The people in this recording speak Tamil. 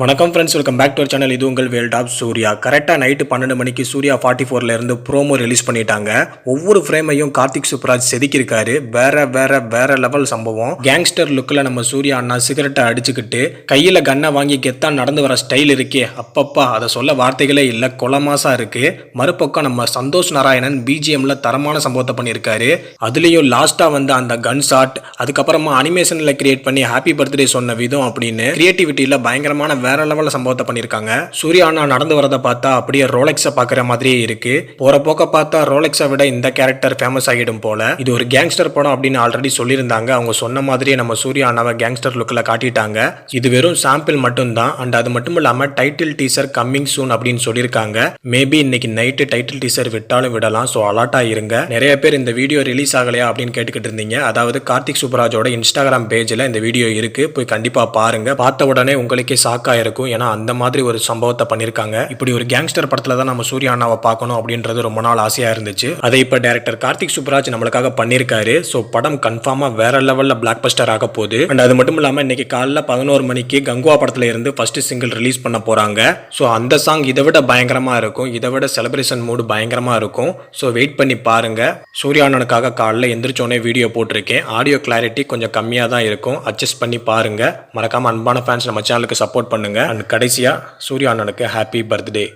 வணக்கம் friends welcome back to channel இது உங்கள் வேல்ட் ஆஃப் சூர்யா. கரெக்டாக நைட்டு பன்னெண்டு மணிக்கு சூர்யா ஃபார்ட்டி ஃபோர்லேருந்து ப்ரோமோ ரிலீஸ் பண்ணிட்டாங்க. ஒவ்வொரு ஃப்ரேமையும் கார்த்திக் சுப்ராஜ் செதுக்கியிருக்காரு. வேற வேற வேற லெவல் சம்பவம். கேங்ஸ்டர் லுக்கில் நம்ம சூர்யா அண்ணா சிகரெட்டை அடிச்சுக்கிட்டு கையில் கன்னை வாங்கி கெத்தா நடந்து வர ஸ்டைல் இருக்கே. அப்பப்பா அதை சொல்ல வார்த்தைகளே இல்லை கொலமாசா இருக்கு. மறுபக்கம் நம்ம சந்தோஷ் நாராயணன் பிஜிஎம்ல தரமான சம்பவத்தை பண்ணியிருக்காரு. அதுலேயும் லாஸ்ட்டாக வந்து அந்த கன் ஷாட் அதுக்கப்புறமா அனிமேஷனில் கிரியேட் பண்ணி ஹாப்பி பர்த்டே சொன்ன விதம் அப்படின்னு கிரியேட்டிவிட்டியில் பயங்கரமான வேற லெவலில் சம்பவத்தை பண்ணியிருக்காங்க. சூர்யா அண்ணா நடந்து வரதை பார்த்தா அப்படியே ரோலெக்ஸை பார்க்குற மாதிரியே இருக்கு. போற போக்க பார்த்தா ரோலெக்ஸை விட இந்த கேரக்டர் ஃபேமஸ் ஆகிடும் போல. இது ஒரு கேங்ஸ்டர் படம் அப்படின்னு ஆல்ரெடி சொல்லியிருந்தாங்க. அவங்க சொன்ன மாதிரியே நம்ம சூர்யா அண்ணாவை கேங்ஸ்டர் லுக்கில் காட்டிட்டாங்க. இது வெறும் சாம்பிள் மட்டும்தான். அண்ட் அது மட்டும் இல்லாமல் டைட்டில் டீசர் கம்மிங் சூன் அப்படின்னு சொல்லியிருக்காங்க. மேபி இன்னைக்கு நைட்டு டைட்டில் டீசர் விட்டாலும் விடலாம். ஸோ அலர்ட்டாக இருங்க. நிறைய பேர் இந்த வீடியோ ரிலீஸ் ஆகலையா அப்படின்னு கேட்டுக்கிட்டு இருந்தீங்க. அதாவது கார்த்திக் சுப்ராஜோட இன்ஸ்டாகிராம் பேஜில் இந்த வீடியோ இருக்கு. போய் கண்டிப்பாக பாருங்க. பார்த்த உடனே உங்களுக்கே ஷாக்கா இருக்கும் ஏன்னா அந்த மாதிரி ஒரு சம்பவத்தை பண்ணியிருக்காங்க இப்படி ஒரு கேங்ஸ்டர் படத்தில் தான் நம்ம சூர்யா அண்ணாவை பார்க்கணும் அப்படின்றது ரொம்ப நாள் ஆசையாக இருந்துச்சு. அதை இப்போ டேரக்டர் கார்த்திக் சுப்ராஜ் நம்மளுக்காக பண்ணியிருக்காரு ஸோ படம் கன்ஃபார்மாக வேற லெவலில் பிளாக் பஸ்டர் ஆக போகுது. அண்ட் அது மட்டும் இல்லாமல் இன்னைக்கு காலைல பதினோரு மணிக்கு கங்குவா படத்தில் இருந்து ஃபர்ஸ்ட் சிங்கிள் ரிலீஸ் பண்ண போகிறாங்க ஸோ அந்த சாங் இதை விட பயங்கரமாக இருக்கும். இதை விட செலிப்ரேஷன் மூடு பயங்கரமாக இருக்கும். ஸோ வெயிட் பண்ணி பாருங்க. சூர்யா அண்ணனுக்காக காலைல எந்திரிச்சோடனே வீடியோ போட்டிருக்கேன். ஆடியோ கிளாரிட்டி கொஞ்சம் கம்மியாக தான் இருக்கும். அட்ஜஸ்ட் பண்ணி பாருங்க. மறக்காம அன்பான ஃபேன்ஸ் நம்ம சேனலுக்கு சப்போர்ட் பண்ணுங்க. அண்ட் கடைசியா சூர்யா அண்ணனுக்கு ஹாப்பி பர்த்டே